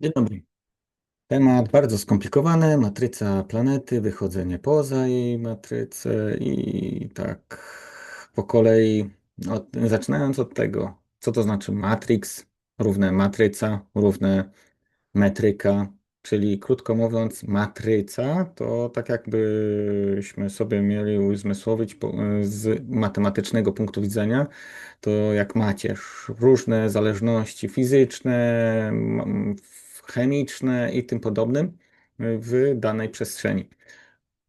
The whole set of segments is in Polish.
Dzień dobry. Temat bardzo skomplikowany. Matryca planety, wychodzenie poza jej matrycę i tak po kolei, od, zaczynając od tego, co to znaczy matrix, równe matryca, równe metryka, czyli krótko mówiąc, matryca to tak jakbyśmy sobie mieli uzmysłowić z matematycznego punktu widzenia, to jak macierz, różne zależności fizyczne, chemiczne i tym podobnym w danej przestrzeni.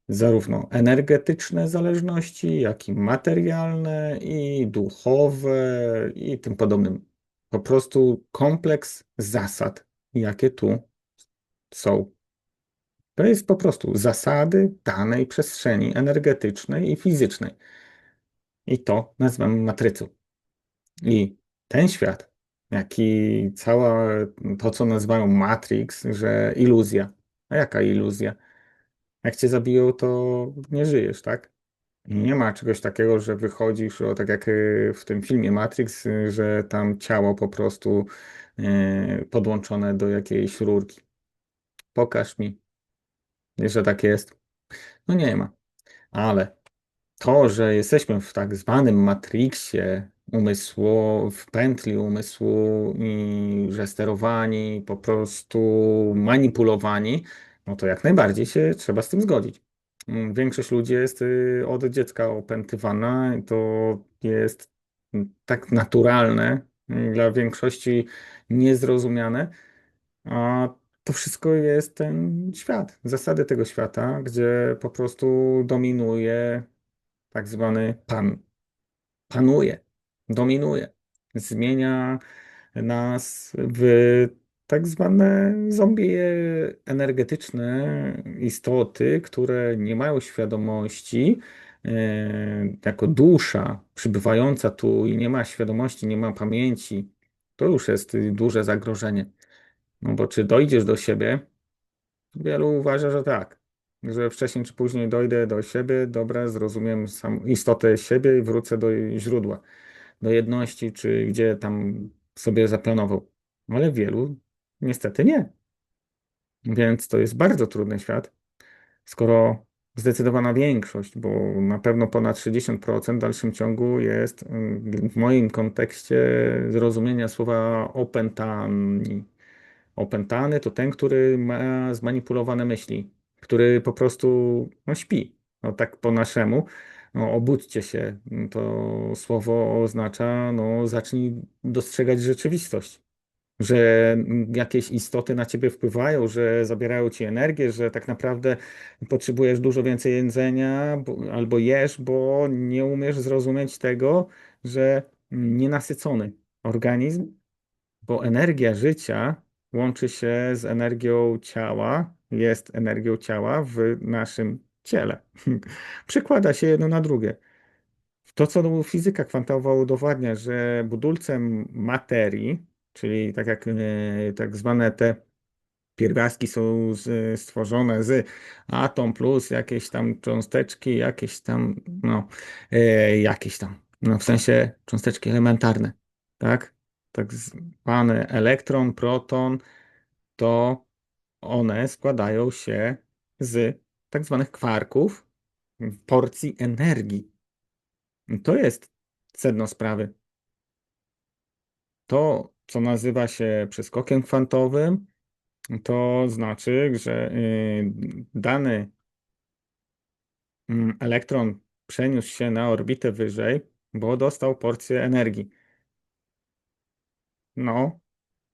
Zarówno energetyczne zależności, jak i materialne, i duchowe, i tym podobnym. Po prostu kompleks zasad, jakie tu są. To jest po prostu zasady danej przestrzeni energetycznej i fizycznej. I to nazywamy matrycą. I ten świat, jak i to, co nazywają Matrix, że iluzja. A jaka iluzja? Jak cię zabiją, to nie żyjesz, tak? Nie ma czegoś takiego, że wychodzisz, o, tak jak y, w tym filmie Matrix, y, że tam ciało po prostu y, podłączone do jakiejś rurki. Pokaż mi, że tak jest. No nie ma. Ale to, że jesteśmy w tak zwanym matriksie umysłu, w pętli umysłu i że sterowani, po prostu manipulowani, no to jak najbardziej się trzeba z tym zgodzić. Mm, Większość ludzi jest y, od dziecka opętywana i to jest mm, tak naturalne, y, dla większości niezrozumiane, a to wszystko jest ten świat, zasady tego świata, gdzie po prostu dominuje tak zwany pan. Panuje, dominuje, zmienia nas w tak zwane zombie energetyczne istoty, które nie mają świadomości, e, jako dusza przybywająca tu i nie ma świadomości, nie ma pamięci. To już jest duże zagrożenie. No bo czy dojdziesz do siebie? Wielu uważa, że tak, że wcześniej czy później dojdę do siebie, dobra, zrozumiem sam istotę siebie i wrócę do źródła, do jedności, czy gdzie tam sobie zaplanował. Ale wielu niestety nie. Więc to jest bardzo trudny świat, skoro zdecydowana większość, bo na pewno ponad 60% w dalszym ciągu jest mm, w moim kontekście zrozumienia słowa opętani. Opętany to ten, który ma zmanipulowane myśli, który po prostu no, śpi. No, tak po naszemu. No, obudźcie się. To słowo oznacza, no, zacznij dostrzegać rzeczywistość. Że jakieś istoty na ciebie wpływają, że zabierają ci energię, że tak naprawdę potrzebujesz dużo więcej jedzenia bo, albo jesz, bo nie umiesz zrozumieć tego, że nienasycony organizm bo energia życia łączy się z energią ciała, jest energią ciała w naszym ciele. Przekłada się jedno na drugie. To, co fizyka kwantowa udowadnia, że budulcem materii, czyli tak jak e, tak zwane te pierwiastki są stworzone z atom plus jakieś tam cząsteczki, jakieś tam, no, e, jakieś tam, no w sensie cząsteczki elementarne, tak? Tak zwany elektron, proton, to one składają się z tak zwanych kwarków, porcji energii. To jest sedno sprawy. To, co nazywa się przeskokiem kwantowym, to znaczy, że y, dany mm, elektron przeniósł się na orbitę wyżej, bo dostał porcję energii. No,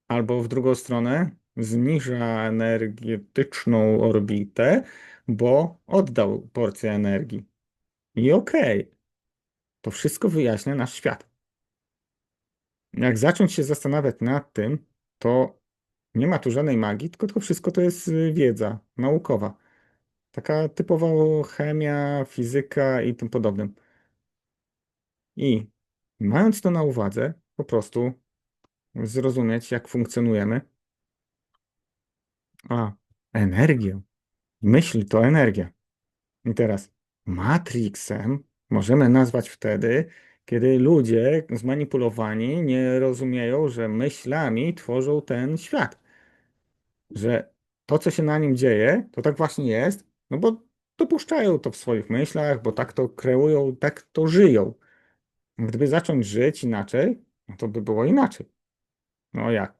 albo w drugą stronę zniża energetyczną orbitę, bo oddał porcję energii. I okej, to wszystko wyjaśnia nasz świat. Jak zacząć się zastanawiać nad tym, to nie ma tu żadnej magii, tylko to wszystko to jest y, wiedza naukowa. Taka typowa chemia, fizyka i tym podobnym. I mając to na uwadze, po prostu zrozumieć, jak funkcjonujemy. A, energię. Myśl to energia. I teraz Matrixem możemy nazwać wtedy, kiedy ludzie zmanipulowani nie rozumieją, że myślami tworzą ten świat. że to, co się na nim dzieje, to tak właśnie jest, no bo dopuszczają to w swoich myślach, bo tak to kreują, tak to żyją. Gdyby zacząć żyć inaczej, no to by było inaczej. No jak?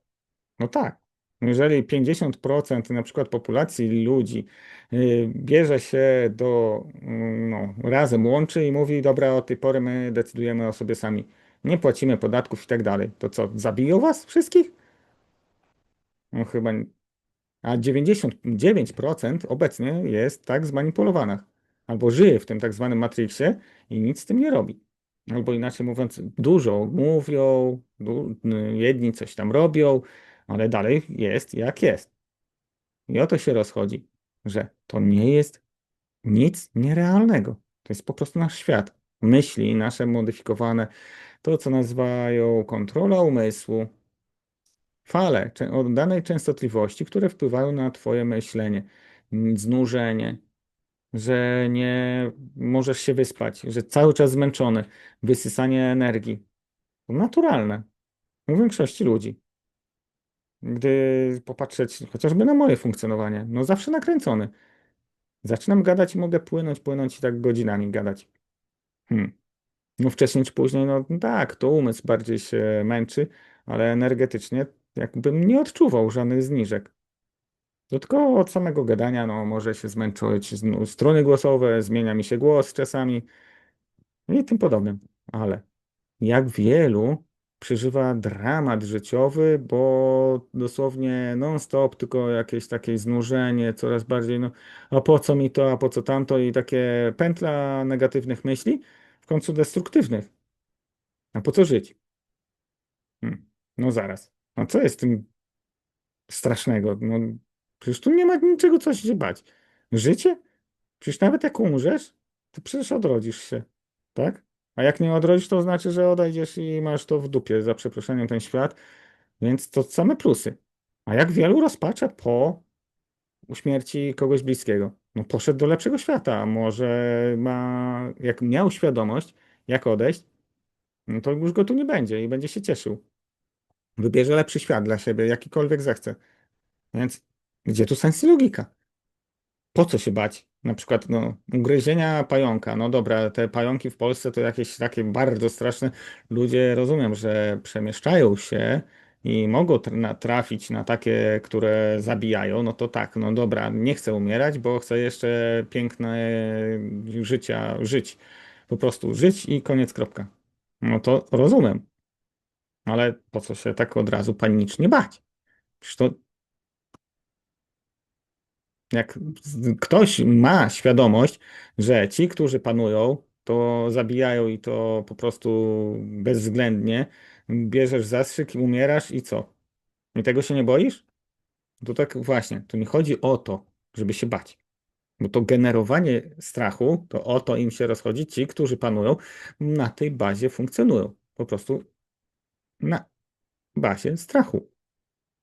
No tak. Jeżeli 50% na przykład populacji ludzi y, bierze się do, mm, no, razem łączy i mówi, dobra, od tej pory my decydujemy o sobie sami, nie płacimy podatków i tak dalej, to co, zabiją was wszystkich? No chyba, nie. a 99% obecnie jest tak zmanipulowanych, albo żyje w tym tak zwanym Matrixie i nic z tym nie robi. Albo inaczej mówiąc, dużo mówią, du- jedni coś tam robią, ale dalej jest jak jest. I o to się rozchodzi, że to nie jest nic nierealnego. To jest po prostu nasz świat. Myśli nasze modyfikowane, to co nazywają kontrola umysłu, fale o danej częstotliwości, które wpływają na twoje myślenie, znużenie, że nie możesz się wyspać, że cały czas zmęczony, wysysanie energii. To naturalne u większości ludzi. Gdy popatrzeć chociażby na moje funkcjonowanie, no zawsze nakręcony. Zaczynam gadać i mogę płynąć, płynąć i tak godzinami gadać. Hmm. No wcześniej czy później, no tak, to umysł bardziej się męczy, ale energetycznie jakbym nie odczuwał żadnych zniżek. To tylko od samego gadania, no może się zmęczyć znu- struny głosowe, zmienia mi się głos czasami i tym podobnym. Ale jak wielu przeżywa dramat życiowy, bo dosłownie non-stop tylko jakieś takie znużenie, coraz bardziej, no a po co mi to, a po co tamto i takie pętla negatywnych myśli, w końcu destruktywnych. A po co żyć? Hmm. No zaraz. A co jest tym strasznego? No przecież tu nie ma niczego, co się bać. Życie? Przecież nawet jak umrzesz, to przecież odrodzisz się, tak? A jak nie odrodzisz, to znaczy, że odejdziesz i masz to w dupie, za przeproszeniem, ten świat. Więc to same plusy. A jak wielu rozpacza po śmierci kogoś bliskiego? No poszedł do lepszego świata. Może ma, jak miał świadomość, jak odejść, no to już go tu nie będzie i będzie się cieszył. Wybierze lepszy świat dla siebie, jakikolwiek zechce. Więc gdzie tu sens i logika? Po co się bać? Na przykład no, ugryzienia pająka. No dobra, te pająki w Polsce to jakieś takie bardzo straszne. Ludzie rozumiem, że przemieszczają się i mogą trafić na takie, które zabijają. No to tak, no dobra, nie chcę umierać, bo chcę jeszcze piękne życia żyć. Po prostu żyć i koniec, kropka. No to rozumiem, ale po co się tak od razu panicznie bać? Przecież to Jak ktoś ma świadomość, że ci, którzy panują, to zabijają i to po prostu bezwzględnie, bierzesz zastrzyk i umierasz i co? I tego się nie boisz? To tak właśnie, to nie chodzi o to, żeby się bać. Bo to generowanie strachu, to o to im się rozchodzi. Ci, którzy panują, na tej bazie funkcjonują. Po prostu na bazie strachu,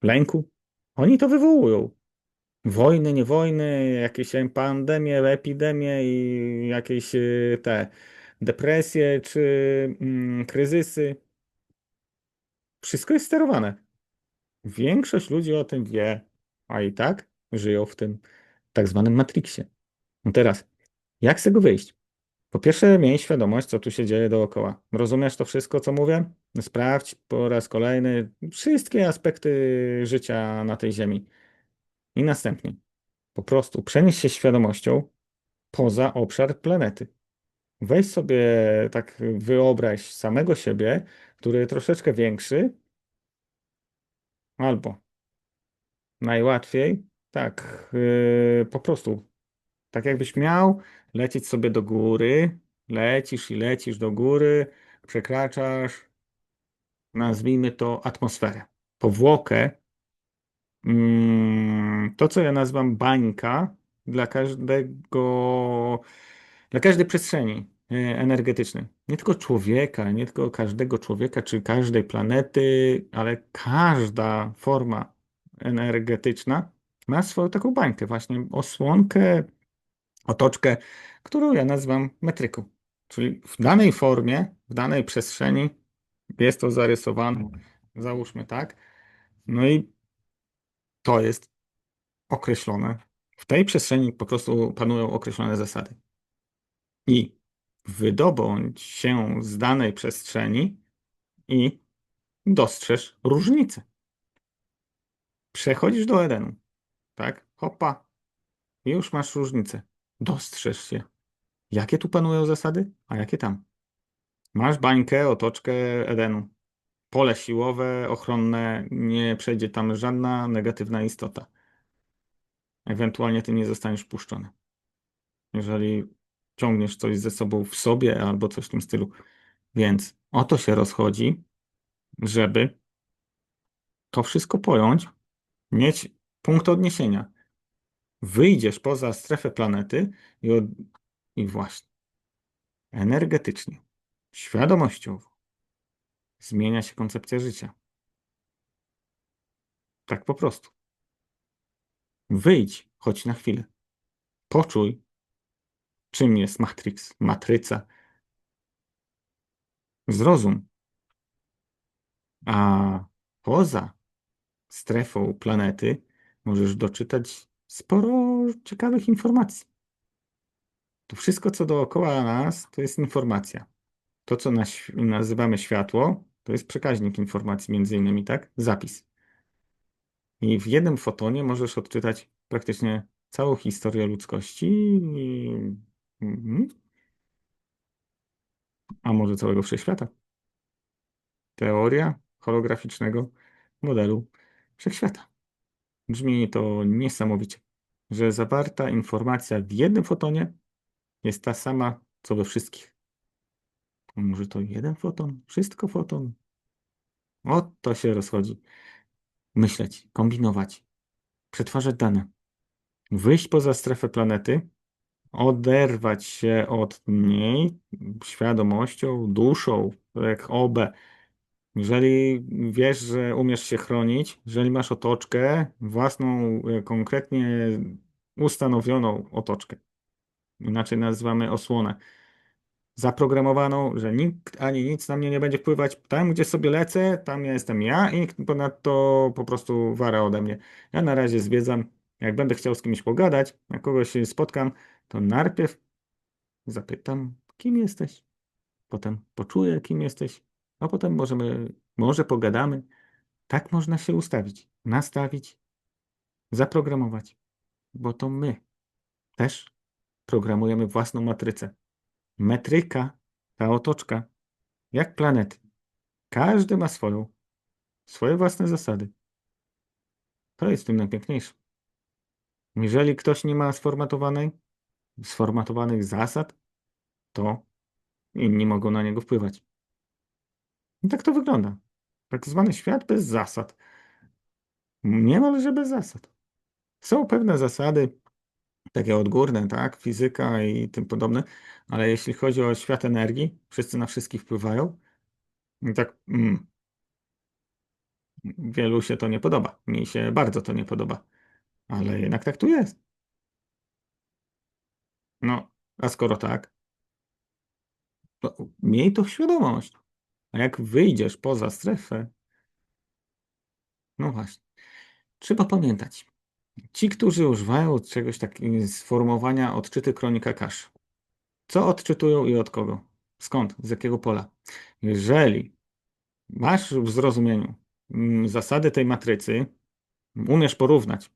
lęku. Oni to wywołują. Wojny, nie wojny, jakieś em, pandemie, epidemie i jakieś y, te depresje czy mm, kryzysy. Wszystko jest sterowane. Większość ludzi o tym wie, a i tak żyją w tym tak zwanym Matrixie. No teraz, jak z tego wyjść? Po pierwsze, miej świadomość, co tu się dzieje dookoła. Rozumiesz to wszystko, co mówię? Sprawdź po raz kolejny wszystkie aspekty życia na tej ziemi. I następnie. Po prostu przenieś się świadomością poza obszar planety. Weź sobie, tak wyobraź samego siebie, który troszeczkę większy, albo najłatwiej, tak, yy, po prostu, tak jakbyś miał lecieć sobie do góry, lecisz i lecisz do góry, przekraczasz, nazwijmy to atmosferę, powłokę to, co ja nazywam bańka dla każdego, dla każdej przestrzeni e, energetycznej. Nie tylko człowieka, nie tylko każdego człowieka czy każdej planety, ale każda forma energetyczna ma swoją taką bańkę, właśnie osłonkę, otoczkę, którą ja nazywam metryką. Czyli w danej formie, w danej przestrzeni jest to zarysowane, załóżmy tak. No i to jest określone. W tej przestrzeni po prostu panują określone zasady. I wydobądź się z danej przestrzeni i dostrzeż różnicę. Przechodzisz do Edenu, tak? Hopa, już masz różnicę. Dostrzeż się. Jakie tu panują zasady, a jakie tam. Masz bańkę, otoczkę Edenu. Pole siłowe, ochronne, nie przejdzie tam żadna negatywna istota. Ewentualnie ty nie zostaniesz puszczony. Jeżeli ciągniesz coś ze sobą w sobie albo coś w tym stylu. Więc o to się rozchodzi, żeby to wszystko pojąć, mieć punkt odniesienia. Wyjdziesz poza strefę planety i, od... i właśnie energetycznie, świadomościowo zmienia się koncepcja życia. Tak po prostu. Wyjdź, choć na chwilę. Poczuj, czym jest Matrix, matryca. Zrozum. A poza strefą planety możesz doczytać sporo ciekawych informacji. To wszystko, co dookoła nas, to jest informacja. To, co nazywamy światło, to jest przekaźnik informacji, między innymi, tak? Zapis. I w jednym fotonie możesz odczytać praktycznie całą historię ludzkości, i... Mhm. a może całego wszechświata. Teoria holograficznego modelu wszechświata. Brzmi to niesamowicie, że zawarta informacja w jednym fotonie jest ta sama, co we wszystkich. Może to jeden foton? Wszystko foton? O to się rozchodzi. Myśleć, kombinować, przetwarzać dane, wyjść poza strefę planety, oderwać się od niej świadomością, duszą, jak obę. Jeżeli wiesz, że umiesz się chronić, jeżeli masz otoczkę, własną, e, konkretnie ustanowioną otoczkę, inaczej nazywamy osłonę, zaprogramowaną, że nikt ani nic na mnie nie będzie wpływać. Tam, gdzie sobie lecę, tam ja jestem ja i ponadto po prostu wara ode mnie. Ja na razie zwiedzam. Jak będę chciał z kimś pogadać, jak kogoś spotkam, to najpierw zapytam, kim jesteś. Potem poczuję, kim jesteś, a potem możemy, może pogadamy. Tak można się ustawić, nastawić, zaprogramować, bo to my też programujemy własną matrycę. Metryka, ta otoczka, jak planety. Każdy ma swoją, swoje własne zasady. To jest w tym najpiękniejsze. Jeżeli ktoś nie ma sformatowanej, sformatowanych zasad, to inni mogą na niego wpływać. I tak to wygląda. Tak zwany świat bez zasad. Niemalże bez zasad. Są pewne zasady, takie odgórne, tak? Fizyka i tym podobne, ale jeśli chodzi o świat energii, wszyscy na wszystkich wpływają. I tak mm, wielu się to nie podoba. Mi się bardzo to nie podoba. Ale jednak tak tu jest. No, a skoro tak, to miej to świadomość. A jak wyjdziesz poza strefę, no właśnie, trzeba pamiętać. Ci, którzy używają czegoś takiego sformułowania odczyty kronika kasz. Co odczytują i od kogo? Skąd? Z jakiego pola? Jeżeli masz w zrozumieniu mm, zasady tej matrycy, umiesz porównać,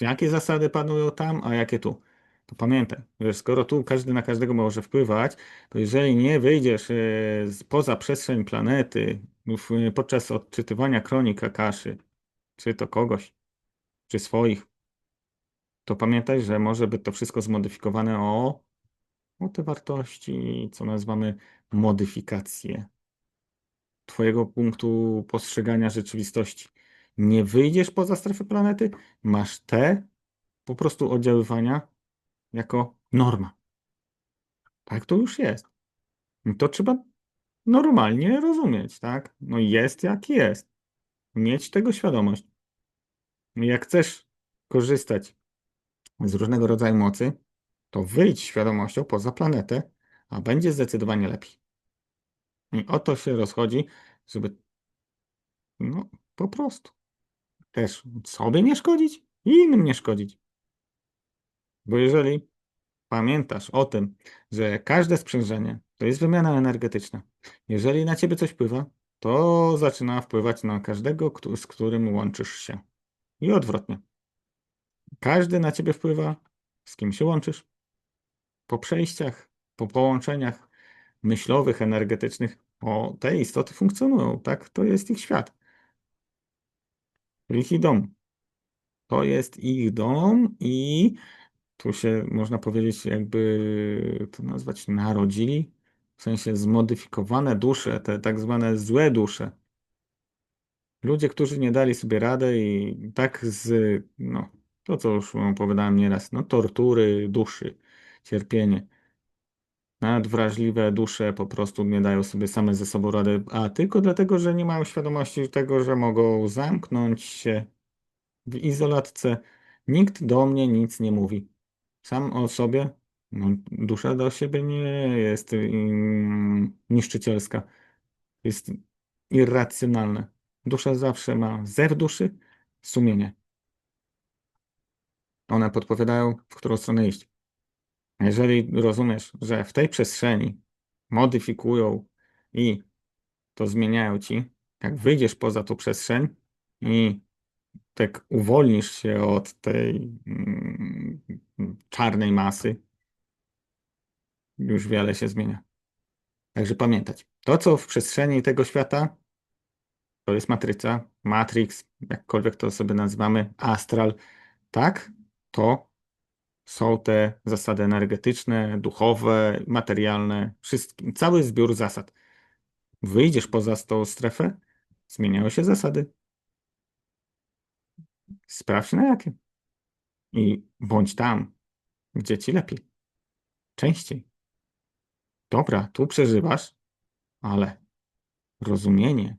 jakie zasady panują tam, a jakie tu, to pamiętaj, że skoro tu każdy na każdego może wpływać, to jeżeli nie wyjdziesz e, poza przestrzeń planety podczas odczytywania kronika kaszy, czy to kogoś, czy swoich, to pamiętaj, że może być to wszystko zmodyfikowane o, o te wartości, co nazywamy modyfikacje Twojego punktu postrzegania rzeczywistości. Nie wyjdziesz poza strefę planety, masz te po prostu oddziaływania jako norma. Tak to już jest. To trzeba normalnie rozumieć, tak? No jest jak jest. Mieć tego świadomość. Jak chcesz korzystać z różnego rodzaju mocy, to wyjdź świadomością poza planetę, a będzie zdecydowanie lepiej. I o to się rozchodzi, żeby no po prostu też sobie nie szkodzić i innym nie szkodzić. Bo jeżeli pamiętasz o tym, że każde sprzężenie to jest wymiana energetyczna, jeżeli na ciebie coś wpływa, to zaczyna wpływać na każdego, z którym łączysz się. I odwrotnie. Każdy na ciebie wpływa, z kim się łączysz. Po przejściach, po połączeniach myślowych, energetycznych, o, te istoty funkcjonują, tak? To jest ich świat. Ich dom. To jest ich dom i tu się można powiedzieć, jakby to nazwać, narodzili, w sensie zmodyfikowane dusze, te tak zwane złe dusze. Ludzie, którzy nie dali sobie rady i tak z, no, to co już opowiadałem nieraz, no, tortury duszy, cierpienie. Nawet wrażliwe dusze po prostu nie dają sobie same ze sobą rady, a tylko dlatego, że nie mają świadomości tego, że mogą zamknąć się w izolatce. Nikt do mnie nic nie mówi. Sam o sobie, no, dusza do siebie nie jest mm, niszczycielska. Jest irracjonalna. Dusza zawsze ma zew duszy, sumienie. One podpowiadają, w którą stronę iść. Jeżeli rozumiesz, że w tej przestrzeni modyfikują i to zmieniają ci, jak wyjdziesz poza tą przestrzeń i tak uwolnisz się od tej mm, czarnej masy, już wiele się zmienia. Także pamiętać, to co w przestrzeni tego świata, to jest matryca, matrix, jakkolwiek to sobie nazywamy, astral, tak, to są te zasady energetyczne, duchowe, materialne, wszystkie, cały zbiór zasad. Wyjdziesz poza tą strefę, zmieniają się zasady. Sprawdź na jakie. I bądź tam, gdzie ci lepiej. Częściej. Dobra, tu przeżywasz, ale rozumienie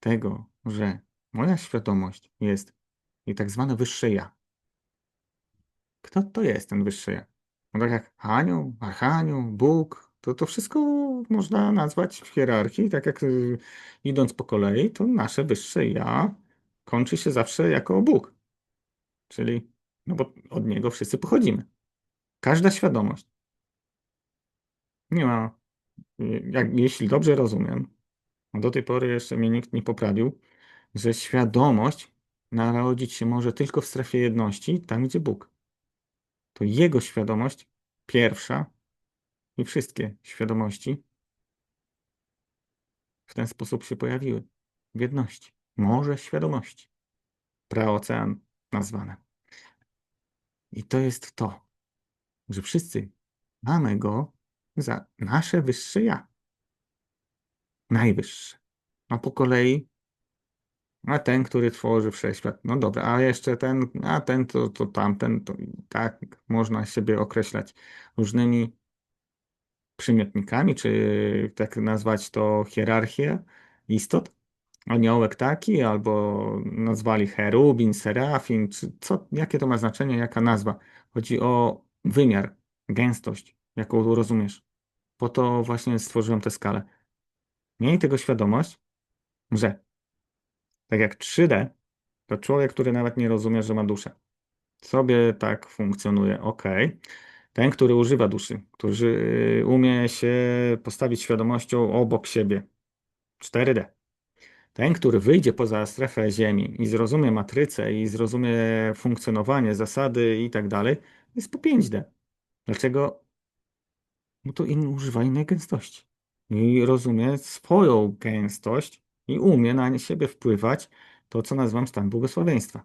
tego, że moja świadomość jest i tak zwane wyższe ja. Kto to jest ten wyższy ja? No tak jak anioł, archanioł, Bóg, to to wszystko można nazwać w hierarchii, tak jak y, idąc po kolei, to nasze wyższe ja kończy się zawsze jako Bóg. Czyli, no bo od niego wszyscy pochodzimy. Każda świadomość. Nie ma, y, jak, jeśli dobrze rozumiem, do tej pory jeszcze mnie nikt nie poprawił, że świadomość narodzić się może tylko w strefie jedności, tam gdzie Bóg. To Jego świadomość pierwsza i wszystkie świadomości w ten sposób się pojawiły. W jedności. Morze świadomości. Praocean nazwane. I to jest to, że wszyscy mamy go za nasze wyższe ja. Najwyższe. A po kolei, a ten, który tworzy wszechświat, no dobra, a jeszcze ten, a ten to, to tamten, to i tak można siebie określać różnymi przymiotnikami, czy tak nazwać to hierarchię istot. Aniołek taki, albo nazwali cherubin, serafin, czy co, jakie to ma znaczenie, jaka nazwa. Chodzi o wymiar, gęstość, jaką rozumiesz. Po to właśnie stworzyłem tę skalę. Miej tego świadomość, że tak jak 3D, to człowiek, który nawet nie rozumie, że ma duszę. Sobie tak funkcjonuje, ok. Ten, który używa duszy, który umie się postawić świadomością obok siebie. 4D. Ten, który wyjdzie poza strefę Ziemi i zrozumie matrycę i zrozumie funkcjonowanie, zasady i tak dalej, jest po 5D. Dlaczego? No to in, używa innej gęstości. I rozumie swoją gęstość i umie na siebie wpływać to, co nazywam stan błogosławieństwa.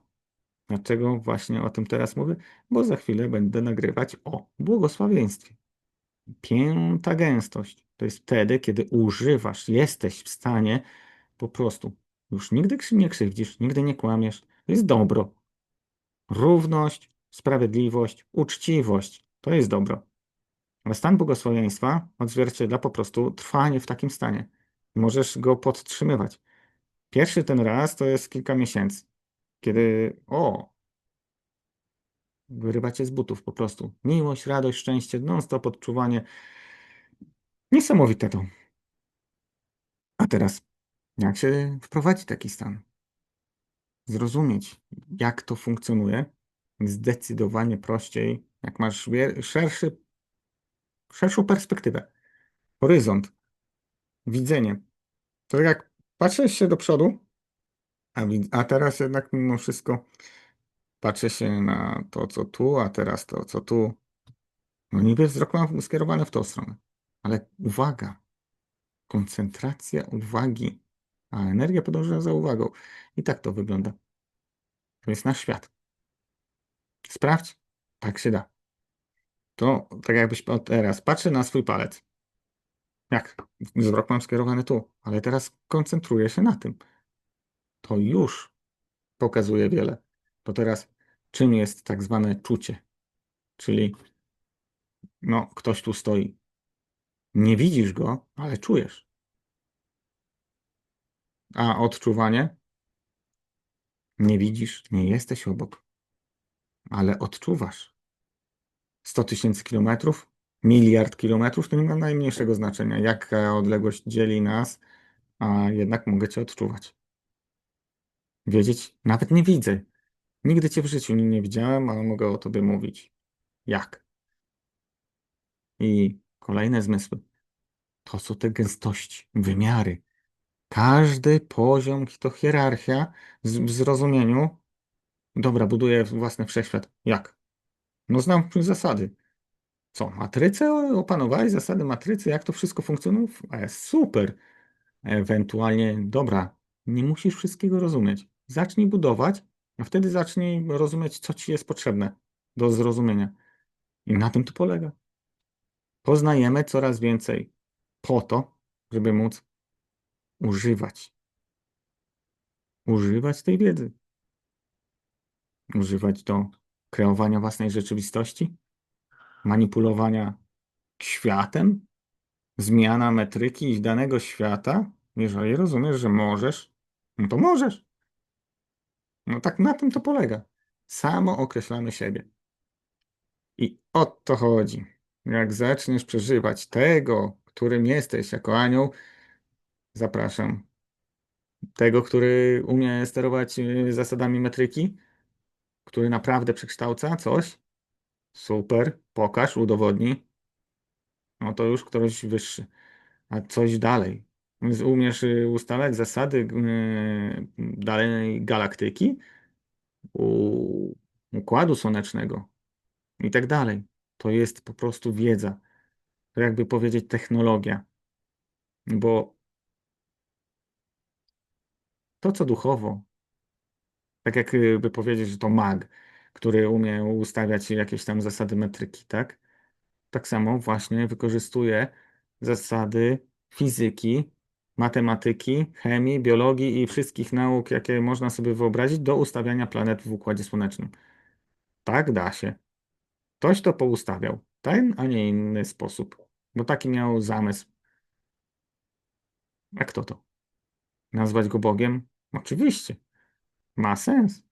Dlaczego właśnie o tym teraz mówię? Bo za chwilę będę nagrywać o błogosławieństwie. Pięta gęstość to jest wtedy, kiedy używasz, jesteś w stanie po prostu już nigdy nie krzywdzisz, nigdy nie kłamiesz. To jest dobro. Równość, sprawiedliwość, uczciwość to jest dobro. Ale stan błogosławieństwa odzwierciedla po prostu trwanie w takim stanie. Możesz go podtrzymywać. Pierwszy ten raz to jest kilka miesięcy, kiedy o, wyrywa cię z butów po prostu. Miłość, radość, szczęście, non-stop odczuwanie. Niesamowite to. A teraz, jak się wprowadzi taki stan? Zrozumieć, jak to funkcjonuje Zdecydowanie prościej, jak masz szerszy, szerszą perspektywę, horyzont, widzenie. To jak patrzysz się do przodu, a, a teraz jednak mimo wszystko patrzę się na to, co tu, a teraz to, co tu. No niby wzrok mam skierowany w tą stronę, ale uwaga, koncentracja uwagi, a energia podąża za uwagą. I tak to wygląda. To jest nasz świat. Sprawdź, tak się da. To tak jakbyś teraz patrzę na swój palec. Jak? Wzrok mam skierowany tu, ale teraz koncentruję się na tym. To już pokazuje wiele. To teraz czym jest tak zwane czucie? Czyli no, ktoś tu stoi. Nie widzisz go, ale czujesz. A odczuwanie? Nie widzisz, nie jesteś obok, ale odczuwasz. 100 tysięcy kilometrów, miliard kilometrów to nie ma najmniejszego znaczenia, jaka odległość dzieli nas, a jednak mogę Cię odczuwać. Wiedzieć, nawet nie widzę. Nigdy Cię w życiu nie, widziałem, ale mogę o Tobie mówić. Jak? I kolejne zmysły. To są te gęstości, wymiary. Każdy poziom to hierarchia w zrozumieniu. Dobra, buduję własny wszechświat. Jak? No znam zasady. Co, matrycę opanowałeś, zasady matrycy, jak to wszystko funkcjonuje? E, super. Ewentualnie, dobra, nie musisz wszystkiego rozumieć. Zacznij budować, a wtedy zacznij rozumieć, co ci jest potrzebne do zrozumienia. I na tym to polega. Poznajemy coraz więcej po to, żeby móc używać. Używać tej wiedzy. Używać do kreowania własnej rzeczywistości, manipulowania światem, zmiana metryki danego świata. Jeżeli rozumiesz, że możesz, no to możesz. No tak na tym to polega. Samo określamy siebie. I o to chodzi. Jak zaczniesz przeżywać tego, którym jesteś jako anioł, zapraszam. Tego, który umie sterować y, zasadami metryki, który naprawdę przekształca coś. Super, pokaż, udowodnij. No to już ktoś wyższy. A coś dalej. Umiesz y, ustalać zasady y, danej galaktyki, układu słonecznego i tak dalej. To jest po prostu wiedza. To jakby powiedzieć technologia. Bo to, co duchowo, tak jakby powiedzieć, że to mag, który umie ustawiać jakieś tam zasady metryki, tak? Tak samo właśnie wykorzystuje zasady fizyki, matematyki, chemii, biologii i wszystkich nauk, jakie można sobie wyobrazić, do ustawiania planet w Układzie Słonecznym. Tak da się. Ktoś to poustawiał. Ten, a nie inny sposób. Bo taki miał zamysł. A kto to? Nazwać go Bogiem? Oczywiście. Ma sens.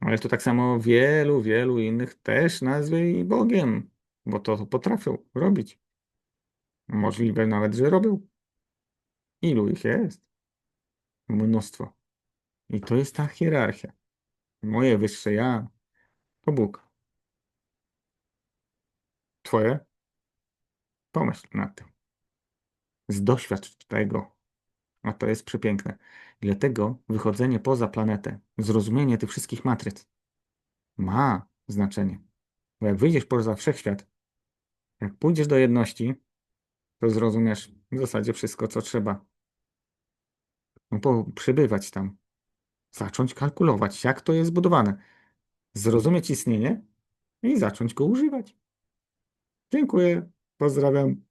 Ale to tak samo wielu, wielu innych też nazwie i Bogiem, bo to potrafią robić. Możliwe nawet, że robią. Ilu ich jest? Mnóstwo. I to jest ta hierarchia. Moje wyższe ja to Bóg. Twoje? Pomyśl nad tym. Zdoświadcz tego. A to jest przepiękne. Dlatego wychodzenie poza planetę, zrozumienie tych wszystkich matryc ma znaczenie. Bo jak wyjdziesz poza wszechświat, jak pójdziesz do jedności, to zrozumiesz w zasadzie wszystko, co trzeba. No, po, przebywać tam, zacząć kalkulować, jak to jest zbudowane, zrozumieć istnienie i zacząć go używać. Dziękuję, pozdrawiam.